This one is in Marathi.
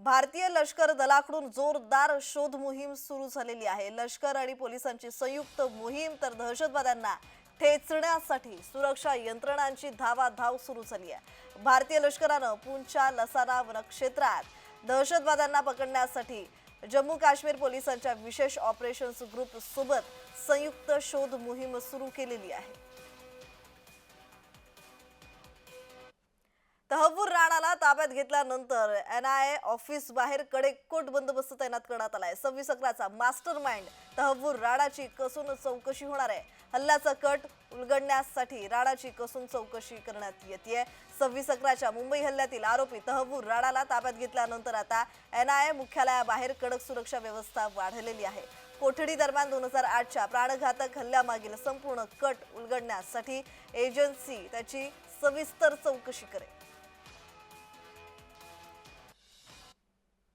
भारतीय लष्कर दलाकडून जोरदार शोध मोहीम सुरू झालेली आहे. लष्कर आणि पोलिसांची संयुक्त मोहीम तर दहशतवाद्यांना ठेचण्यासाठी सुरक्षा यंत्रणांची धावाधाव सुरू झाली आहे. भारतीय लष्करानं पूंछच्या लसारा वनक्षेत्रात दहशतवाद्यांना पकडण्यासाठी जम्मू काश्मीर पोलिसांच्या विशेष ऑपरेशन्स ग्रुप सोबत संयुक्त शोध मोहीम सुरू केलेली आहे. तहबूर राणाला ताब्यात घेतल्यानंतर एन आय ए ऑफिस बाहेर कडेकोट बंदोबस्त तैनात करण्यात आलाय. सव्वीस अकराचा मास्टर माइंड तहबूर राणाची कसून चौकशी होणार आहे. हल्ल्याचा कट उलगडण्यासाठी राणाची कसून चौकशी करण्यात येते सव्वीस अकराच्या मुंबई हल्ल्यातील आरोपी तहबूर राणाला ताब्यात घेतल्यानंतर आता एन आय ए मुख्यालयाबाहेर कडक सुरक्षा व्यवस्था वाढलेली आहे. कोठडी दरम्यान दोन हजार आठच्या प्राणघातक हल्ल्यामागील संपूर्ण कट उलगडण्यासाठी एजन्सी त्याची सविस्तर चौकशी करेल.